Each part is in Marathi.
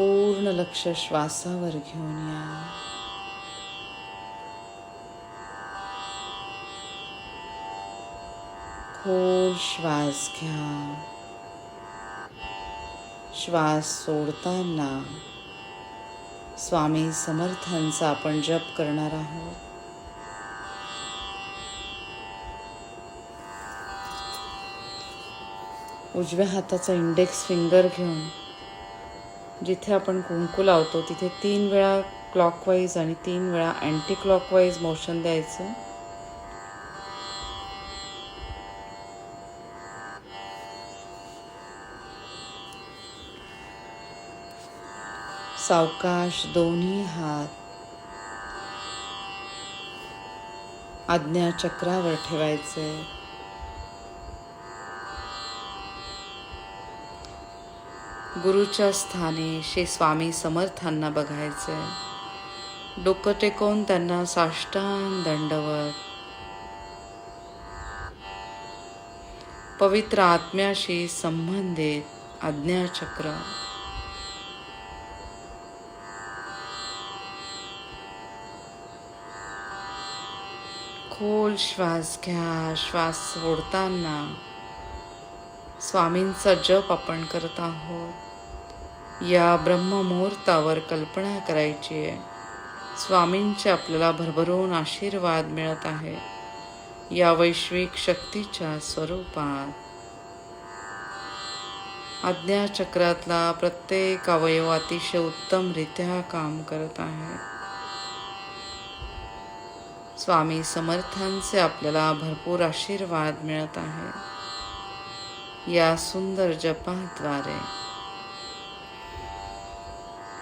पूर्ण लक्ष श्वासावर घेऊन या. खोल श्वास घ्या. श्वास सोडताना स्वामी समर्थांचा आपण जप करणार आहोत. उजव्या हाताचा इंडेक्स फिंगर घेऊन जिथे आपण कुंकू लावतो तिथे तीन वेळा क्लॉकवाईज आणि तीन वेळा अँटी क्लॉकवाईज मोशन द्यायचं. सावकाश दोन्ही हात आज्ञा चक्रावर ठेवायचे. गुरुच्या स्थानी श्री स्वामी समर्थांना बघायचे. डोकं टेकवून त्यांना साष्टांग दंडवत. पवित्र आत्म्याशी संबंधित आज्ञाचक्र. खोल श्वास घ्या श्वास सोडताना स्वामींचा जप आपण करत आहोत. या ब्रह्ममुहूर्तावर कल्पना करायची आहे. स्वामींचे आपल्याला भरभरून आशीर्वाद मिळत आहे. या वैश्विक शक्तीच्या स्वरूपात. आज्ञाचक्रातला प्रत्येक अवयव अतिशय उत्तमरित्या काम करत आहे. स्वामी समर्थांचे आपल्याला भरपूर आशीर्वाद मिळत आहे. या सुंदर जपाद्वारे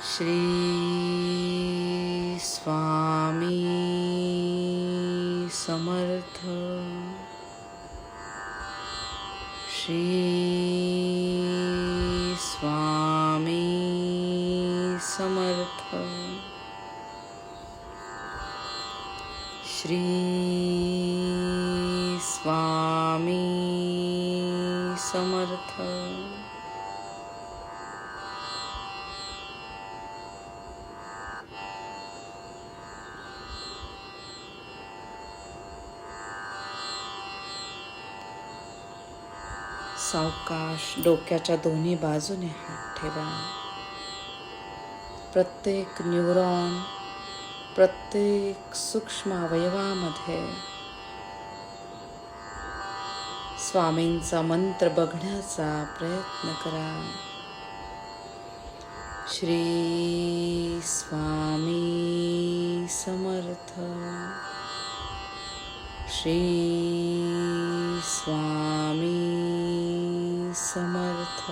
श्री स्वामी समर्थ. श्री डोक्याच्या दोन्ही बाजूने हात ठेवा. प्रत्येक न्यूरॉन प्रत्येक सूक्ष्म अवयवामध्ये स्वामींचा मंत्र बघण्याचा प्रयत्न करा. श्री स्वामी समर्थ. श्री स्वामी समर्थ.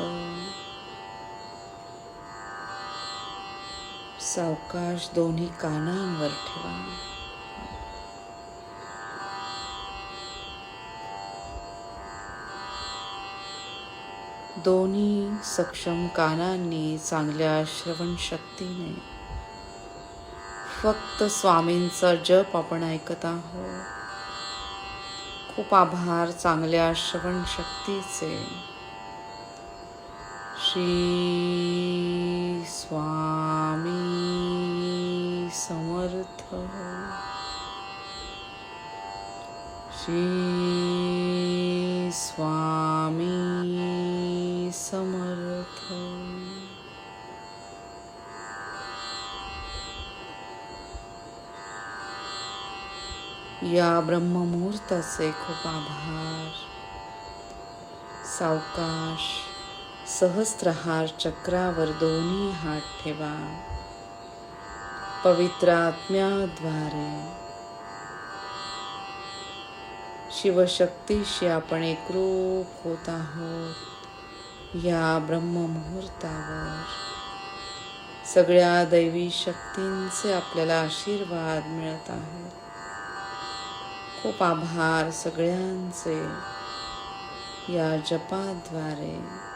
सावकाश दोन्ही कानांवर ठेवा. दोन्ही सक्षम कानांनी चांगल्या श्रवण शक्तीने फक्त स्वामींचा जप आपण ऐकत आहोत. खूप आभार चांगल्या श्रवण शक्तीचे. श्री स्वामी समर्थ श्री स्वामी समर्थ या ब्रह्ममुहूर्ताचे खूप आभार सावकाश सहस्त्रहार चक्रावर दोन्ही हात ठेवा. पवित्र आत्म्याद्वारे. शिवशक्तीशी आपण एकरूप होत आहोत या ब्रह्ममुहूर्तावर. सगळ्या दैवी शक्तींचे आपल्याला आशीर्वाद मिळत आहेत. खूप आभार सगळ्यांचे या जपाद्वारे.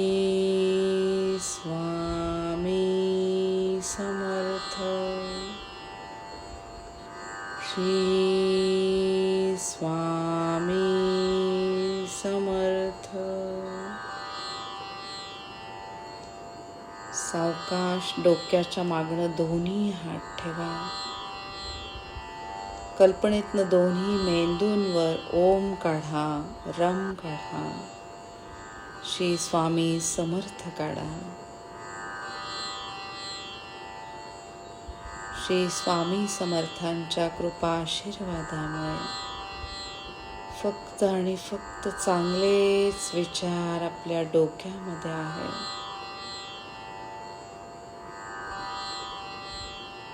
डोक्याच्या मागणं दोन्ही हात ठेवा. कल्पनेतनं दोन्ही मेंदूंवर ओम काढा रम काढा. श्री स्वामी समर्थ काढा. श्री स्वामी समर्थांच्या कृपा आशीर्वादामुळे फक्त आणि फक्त चांगलेच विचार आपल्या डोक्यामध्ये आहेत.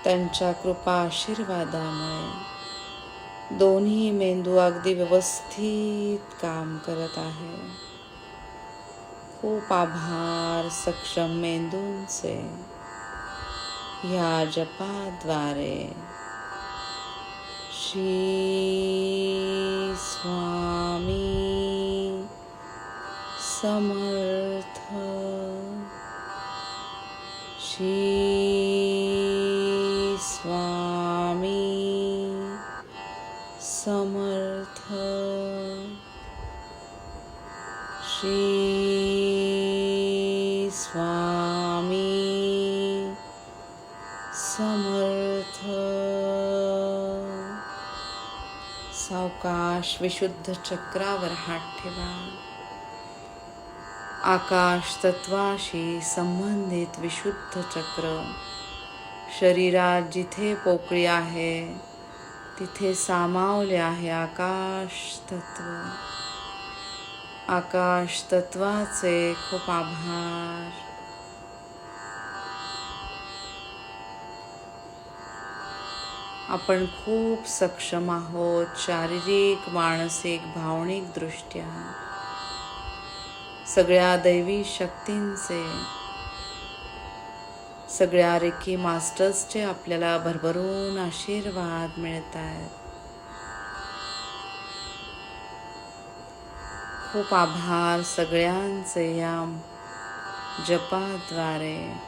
त्यांच्या कृपा आशीर्वादामुळे. दोन्ही मेंदू अगदी व्यवस्थित काम करत आहे. खूप आभार सक्षम मेंदूंचे. ह्या जपाद्वारे. श्री स्वामी समर्थ. श्री विशुद्ध चक्रावर हात ठेवा. आकाश तत्वाशी संबंधित विशुद्ध चक्र. शरीरात जिथे पोकळी आहे तिथे सामावले आहे आकाश तत्व. आकाश तत्वाचे खूप आभार. आपण खूप सक्षम आहोत शारीरिक मानसिक भावनिक दृष्ट्या. सगळ्या दैवी शक्तींचे सगळ्या रेकी मास्टर्सचे आपल्याला भरभरून आशीर्वाद मिळत आहेत खूप आभार सगळ्यांचे या जपाद्वारे.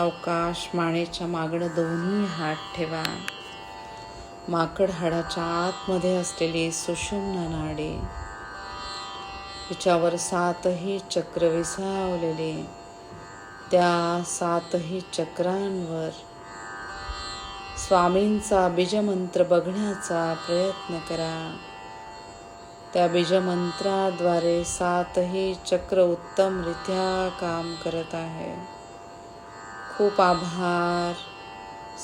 सावकाश मानेच्या मागणं दोन्ही हात ठेवा. माकड हाडाच्या आतमध्ये असलेली सुषुम्न नाडी. तिच्यावर सातही चक्र विसावलेले. त्या सातही चक्रांवर स्वामींचा बीजमंत्र बघण्याचा प्रयत्न करा. त्या बीजमंत्राद्वारे सातही चक्र उत्तमरित्या काम करत आहे. खूप आभार.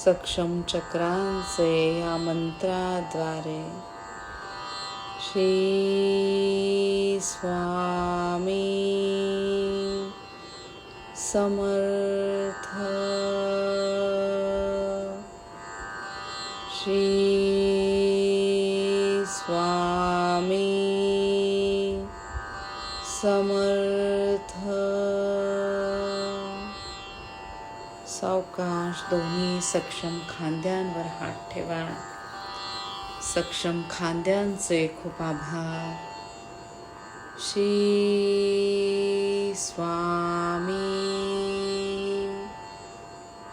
सक्षम चक्रांचे या मंत्राद्वारे. श्री स्वामी समर्थ. दोन्ही सक्षम खांद्यांवर हात ठेवा. सक्षम खांद्यांचे खूप आभार. श्री स्वामी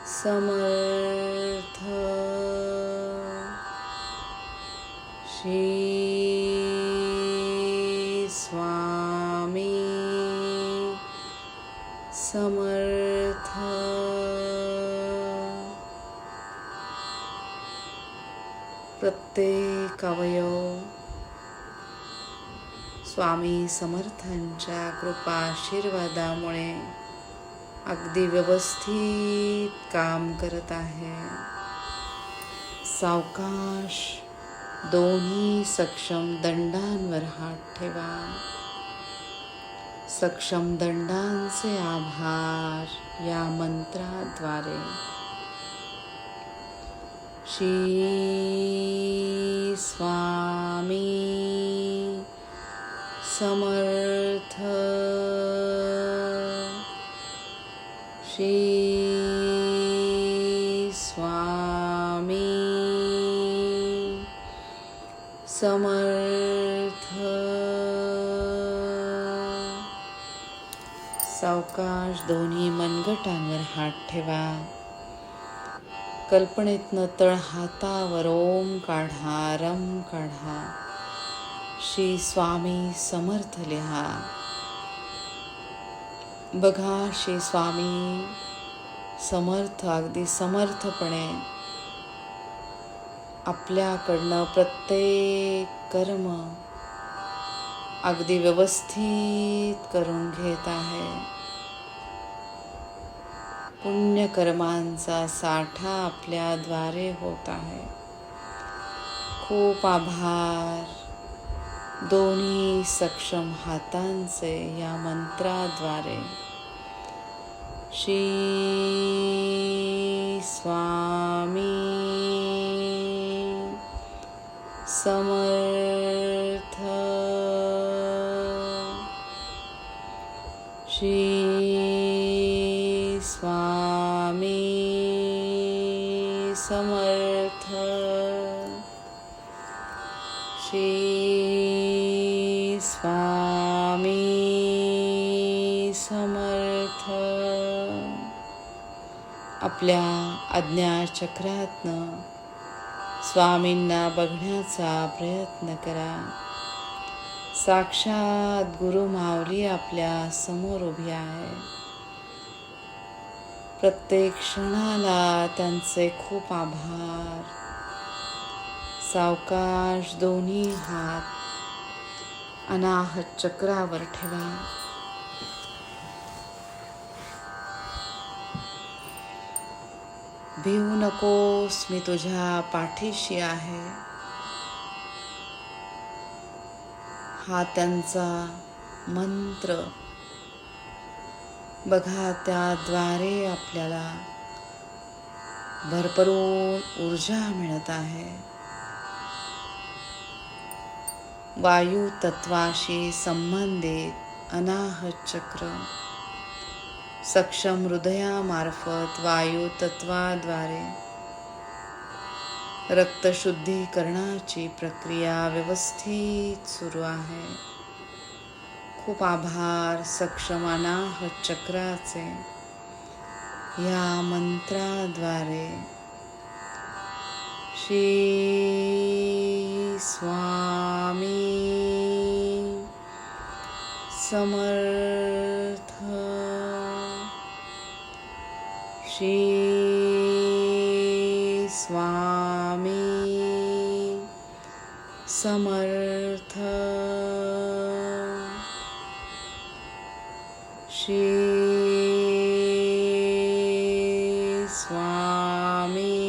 समर्थ. श्री स्वामी समर्थ. प्रत्येक अवयव स्वामी समर्थांच्या कृपा आशीर्वादामुळे अगदी व्यवस्थित काम करत आहे. सावकाश दोन्ही सक्षम दंडांवर हात ठेवा. सक्षम दंडांचे आभार या मंत्राद्वारे. श्री स्वामी समर्थ। श्री स्वामी समर्थ। सावकाश दोन्ही मनगटांवर हात ठेवा. कल्पनेतनं तळ हातावर ओम काढा रम काढा. श्री स्वामी समर्थ लिहा. बघा श्री स्वामी समर्थ अगदी समर्थपणे आपल्याकडनं प्रत्येक कर्म अगदी व्यवस्थित करून घेत आहे. पुण्यकर्मांचा साठा आपल्याद्वारे होत आहे. खूप आभार. दोन्ही सक्षम हातांचे या मंत्राद्वारे. श्री स्वामी समर्थ. श्री आपल्या अज्ञाचक्रातनं स्वामींना बघण्याचा प्रयत्न करा. साक्षात गुरु माऊली आपल्यासमोर उभी आहे. प्रत्येक क्षणाला त्यांचे खूप आभार. सावकाश दोन्ही हात अनाहत चक्रावर ठेवा. भिवू नकोस मी तुझ्या पाठीशी आहे. हा त्यांचा मंत्र. बघा त्याद्वारे आपल्याला भरभरून ऊर्जा मिळत आहे. वायू तत्वाशी संबंधित अनाहत चक्र. सक्षम हृदयामार्फत वायू तत्वाद्वारे रक्तशुद्धीकरणाची प्रक्रिया व्यवस्थित सुरू आहे. खूप आभार सक्षम अनाहत चक्राचे या मंत्राद्वारे श्री स्वामी समर्थ श्री स्वामी समर्थ। श्री स्वामी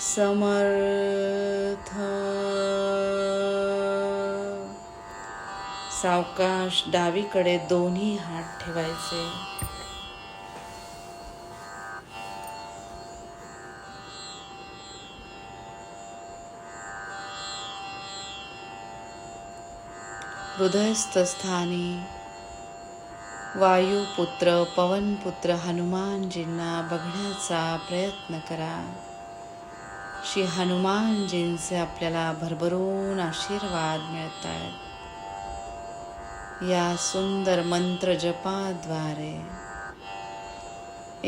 समर्थ। सावकाश डावीकडे दोन्ही हात ठेवायचे. हृदयस्थ स्थानी वायुपुत्र पवनपुत्र हनुमानजींना बघण्याचा प्रयत्न करा. श्री हनुमानजींचे आपल्याला भरभरून आशीर्वाद मिळत आहेत या सुंदर मंत्र जपाद्वारे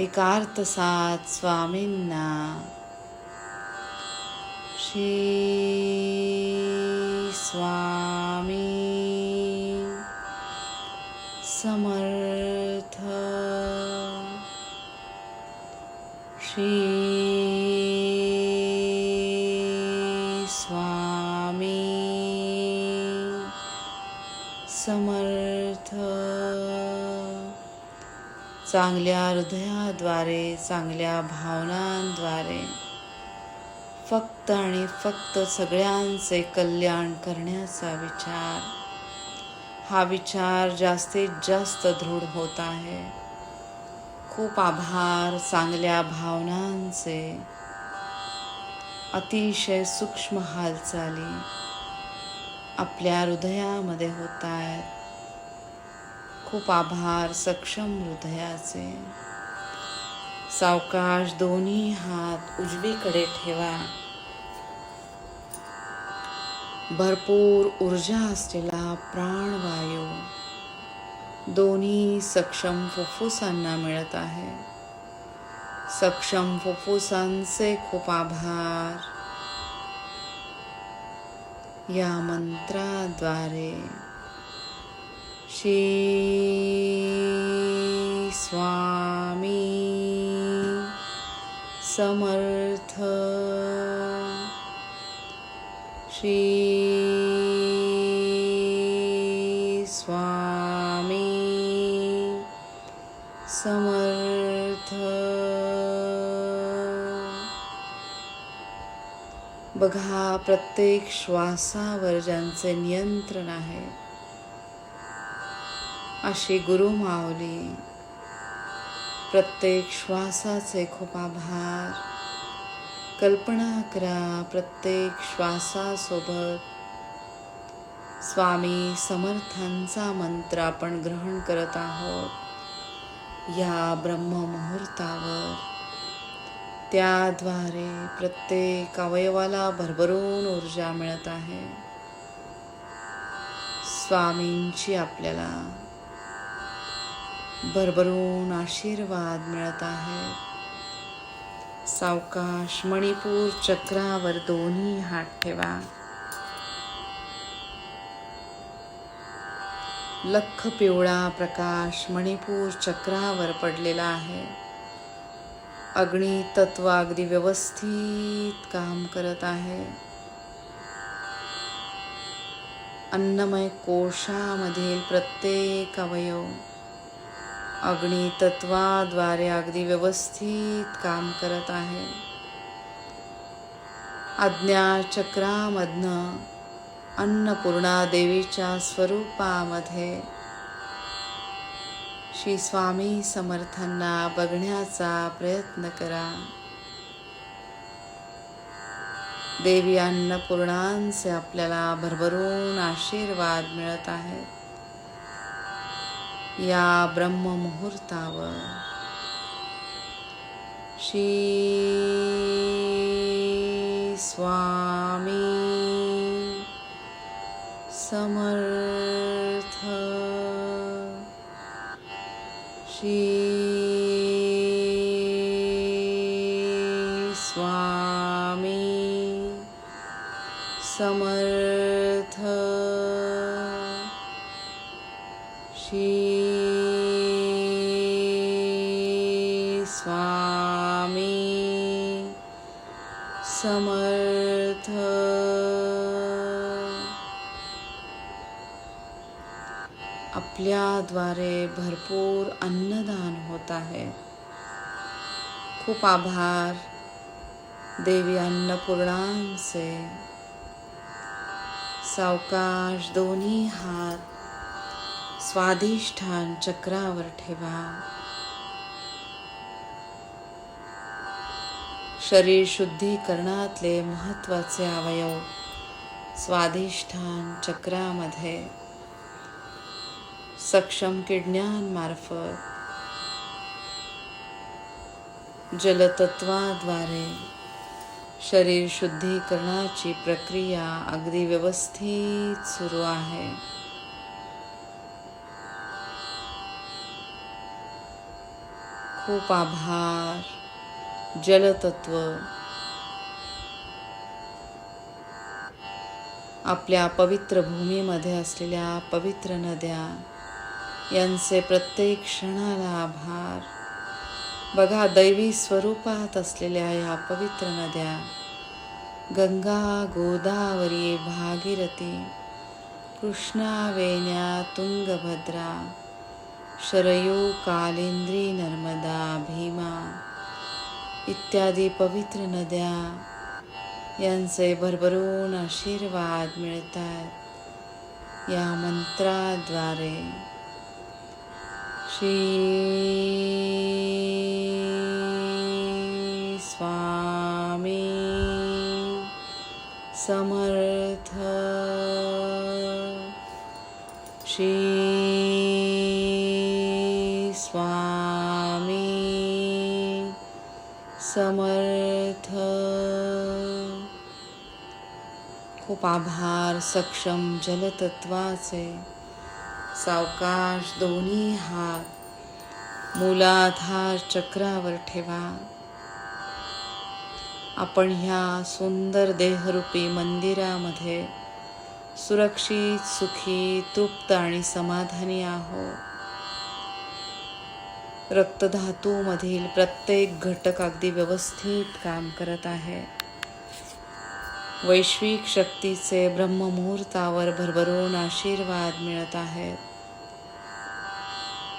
एकार्थसात स्वामींना श्री स्वामी समर्थ। श्री स्वामी समर्थ। चांगल्या हृदयाद्वारे चांगल्या भावनांद्वारे फक्त आणि फक्त सगळ्यांचे कल्याण करण्याचा विचार. हा विचार जास्तीत जास्त दृढ होत आहे. खूप आभार चांगल्या भावनांचे. अतिशय सूक्ष्म हालचाली आपल्या हृदयामध्ये होत आहेत. खूप आभार सक्षम हृदयाचे. सावकाश दोन्ही हात उजवीकडे ठेवा. भरपूर ऊर्जा असलेला प्राणवायू दोन्ही सक्षम फुफ्फुसांना मिळत आहे. सक्षम फुफ्फुसांचे खूप आभार. या मंत्राद्वारे श्री स्वामी समर्थ श्री स्वामी समर्थ। बघा प्रत्येक श्वासावर ज्यांचे नियंत्रण आहे अशी गुरु माऊली प्रत्येक श्वासाचे खूप आभार. कल्पना करा प्रत्येक श्वासासोबत. स्वामी समर्थांचा मंत्र आपण ग्रहण करत आहोत. या ब्रह्ममुहूर्तावर. त्याद्वारे प्रत्येक अवयवाला भरभरून ऊर्जा मिळत आहे. स्वामींची आपल्याला भरभरून आशीर्वाद मिळत आहे सावकाश, मणिपूर, चक्रावर दोन्ही हात ठेवा। लख पिवळा प्रकाश मणिपूर चक्रावर पडलेला आहे। अग्नी तत्व अगदी व्यवस्थित काम करत आहे। अन्नमय कोशामधील प्रत्येक अवयव अग्नी तत्वाद्वारे अगदी व्यवस्थित काम करत आहे. आज्ञाचक्रामधनं अन्नपूर्णा देवीच्या स्वरूपामध्ये श्री स्वामी समर्थांना बघण्याचा प्रयत्न करा. देवी अन्नपूर्णांचे आपल्याला भरभरून आशीर्वाद मिळत आहेत. या ब्रह्ममुहूर्तावर श्री स्वामी समर्थ। श्री भरपूर अन्नदान होत आहे. खूप आभार देवी अन्नपूर्णांचे सावकाश दोन्ही हात स्वाधिष्ठान चक्रावर ठेवा. शरीर शुद्धीकरणातले महत्त्वाचे अवयव स्वाधिष्ठान चक्रामध्ये सक्षम किडण्यांमार्फत जलतत्वाद्वारे शरीर शुद्धीकरणाची प्रक्रिया अगदी व्यवस्थित सुरू आहे. खूप आभार. जलतत्व. आपल्या पवित्र भूमीमध्ये असलेल्या पवित्र नद्या यांचे प्रत्येक क्षणाला आभार. बघा दैवी स्वरूपात असलेल्या या पवित्र नद्या. गंगा गोदावरी भागीरथी कृष्णा वेण्या तुंगभद्रा शरयू कालिंद्री नर्मदा भीमा इत्यादी पवित्र नद्या यांचे भरभरून आशीर्वाद मिळतात या मंत्राद्वारे. श्री स्वामी समर्थ। श्री स्वामी समर्थ। खूप आभार सक्षम जलतत्वाचे। सावकाश दोन्ही हात. मूलाधार चक्रावर ठेवा. आपण ह्या सुंदर देहरूपी मंदिरामध्ये सुरक्षित सुखी तृप्त आणि समाधानी आहोत. रक्तधातूमधील प्रत्येक घटक अगदी व्यवस्थित काम करत आहे. वैश्विक शक्तीचे ब्रह्ममुहूर्तावर भरभरून आशीर्वाद मिळत आहेत.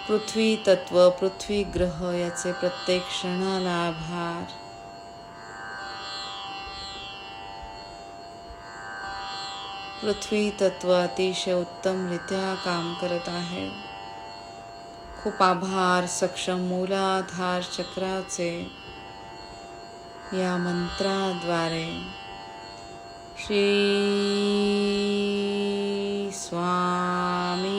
पृथ्वी तत्व पृथ्वी ग्रह याचे प्रत्येक क्षणाला आभार पृथ्वी तत्व अतिशय उत्तमरित्या काम करत आहे. खूप आभार सक्षम मूलाधार चक्राचे या मंत्राद्वारे. श्री स्वामी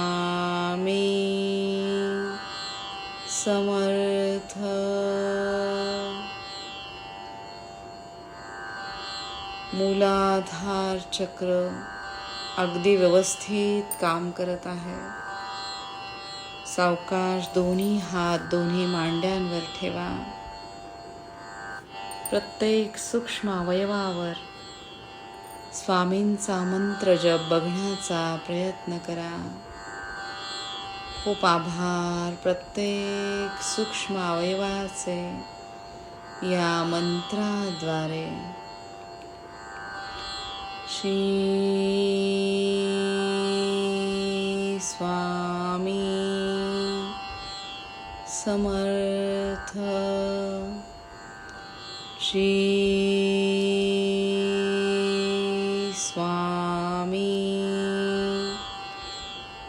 हार चक्र अगदी व्यवस्थित काम करत आहे. सावकाश दोन्ही हात दोन्ही मांड्यांवर ठेवा. प्रत्येक सूक्ष्म अवयवावर स्वामींचा मंत्र जप बघण्याचा प्रयत्न करा. खूप आभार प्रत्येक सूक्ष्म अवयवाचे या मंत्राद्वारे. श्री स्वामी समर्थ। श्री स्वामी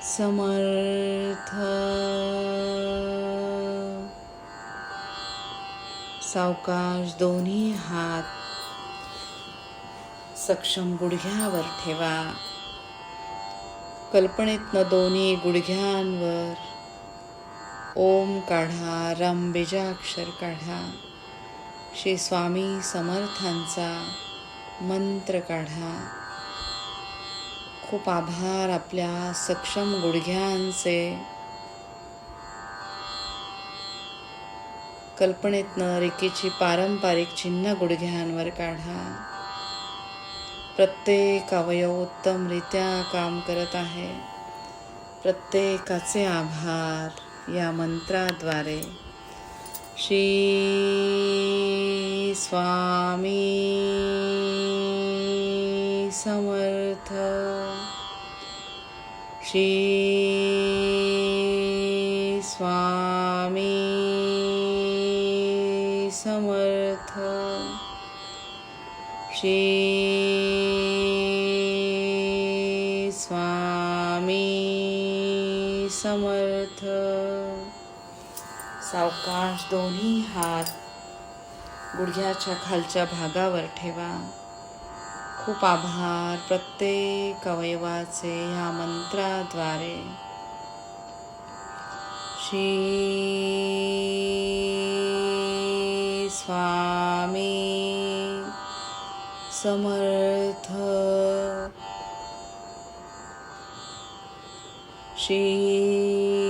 समर्थ। सावकाश दोन्ही हात सक्षम गुडघ्यावर ठेवा. कल्पनेतनं दोन्ही गुडघ्यांवर. ओम काढा रामबीजाक्षर काढा. श्री स्वामी समर्थांचा मंत्र काढा. खूप आभार आपल्या सक्षम गुडघ्यांचे. कल्पनेतनं रेकीची पारंपरिक चिन्ह गुडघ्यांवर काढा. प्रत्येक अवयव उत्तमरित्या काम करत आहे. प्रत्येकाचे आभार या मंत्राद्वारे. श्री स्वामी समर्थ. श्री गुडघ्याच्या खालच्या भागावर ठेवा. खूप आभार प्रत्येक अवयवाचे ह्या मंत्राद्वारे. श्री स्वामी समर्थ. श्री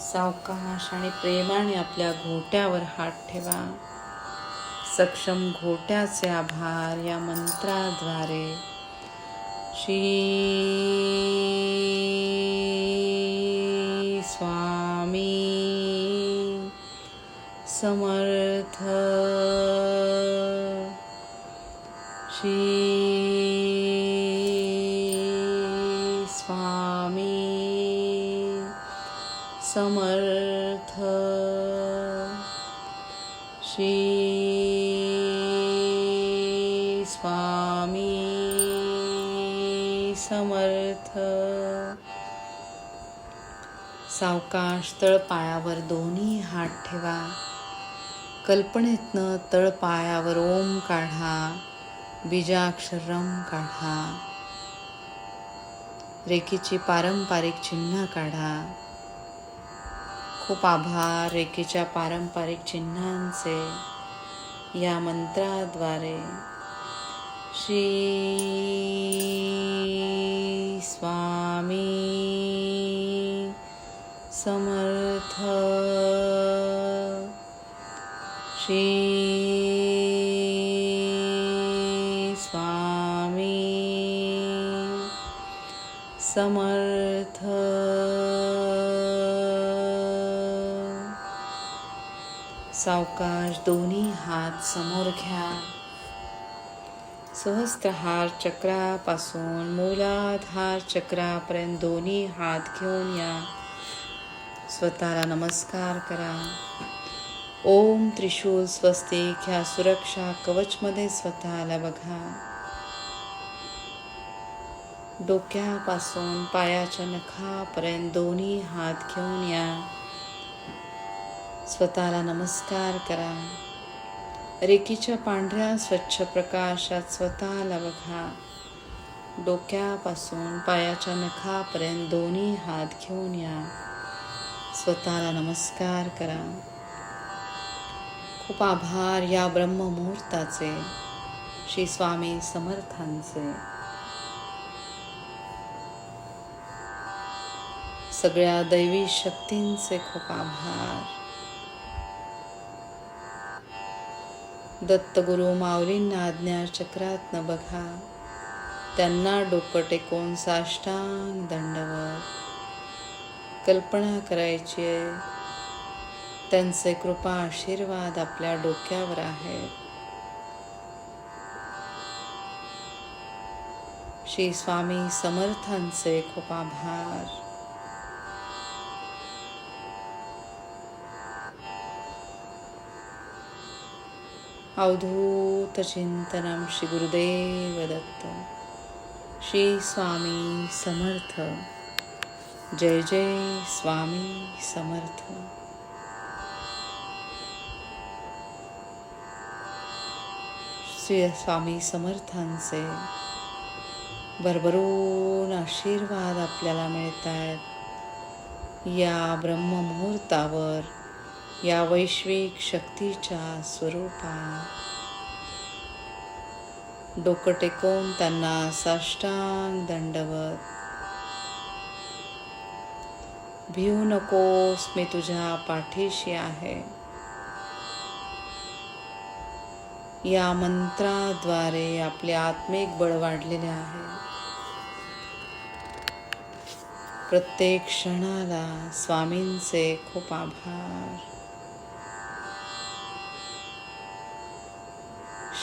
सावकाश आणि प्रेमाने आपल्या घोट्यावर हात ठेवा. सक्षम घोट्याचे आभार या मंत्राद्वारे. श्री स्वामी समर्थ. समर्थ. सावकाश तळपायावर दोन्ही हात ठेवा. कल्पनेतनं तळपायावर ओम काढा. बीजाक्षरम काढा. रेखीची पारंपरिक चिन्ह काढा. खूप आभार रेखेच्या पारंपरिक चिन्हांचे या मंत्राद्वारे. श्री स्वामी समर्थ। श्री स्वामी समर्थ। सावकाश दोन्ही हात समोर घ्या. सहस्त्रहार चक्रापासून मूलाधार चक्रापर्यंत दोन्ही हात घेऊन या. स्वतःला नमस्कार करा. ओम त्रिशूल स्वस्तिक ह्या सुरक्षा कवचमध्ये स्वतःला बघा. डोक्यापासून पायाच्या नखापर्यंत दोन्ही हात घेऊन या. स्वतःला नमस्कार करा. रेखीच्या पांढऱ्या स्वच्छ प्रकाशात स्वतःला बघा. डोक्यापासून पायाच्या नखापर्यंत दोन्ही हात घेऊन या. स्वतःला नमस्कार करा. खूप आभार या ब्रह्ममुहूर्ताचे श्री स्वामी समर्थांचे. सगळ्या दैवी शक्तींचे खूप आभार. दत्तगुरु माऊलींना आज्ञा चक्रातनं बघा. त्यांना डोकं टेकून साष्टांग दंडवत. कल्पना करायची आहे. त्यांचे कृपा आशीर्वाद आपल्या डोक्यावर आहेत श्री स्वामी समर्थांचे खूप आभार. अवधूत चिंतनम श्री गुरुदेवदत्त श्री स्वामी समर्थ। जय जय स्वामी समर्थ। श्री स्वामी समर्थांचे भरभरून आशीर्वाद आपल्याला मिळत आहेत या ब्रह्ममुहूर्तावर या वैश्विक शक्तीच्या स्वरूपात डोकं टेकवून त्यांना साष्टांग दंडवत. भिवू नकोस मी तुझ्या पाठीशी आहे. या मंत्राद्वारे आपले आत्मिक बळ वाढलेले आहे. प्रत्येक क्षणाला स्वामींचे खूप आभार.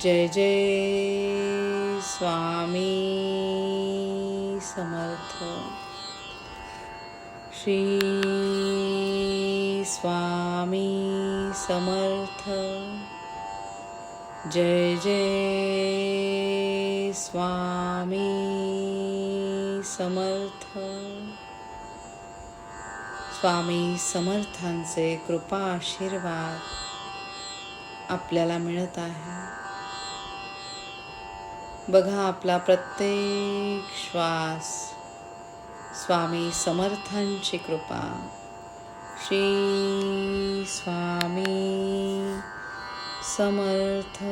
जय जय स्वामी समर्थ। श्री स्वामी समर्थ। जय जय स्वामी समर्थ। स्वामी समर्थांचे कृपा आशीर्वाद आपल्याला मिळत आहे. बघा आपला प्रत्येक श्वास. स्वामी समर्थांची कृपा. श्री स्वामी समर्थ.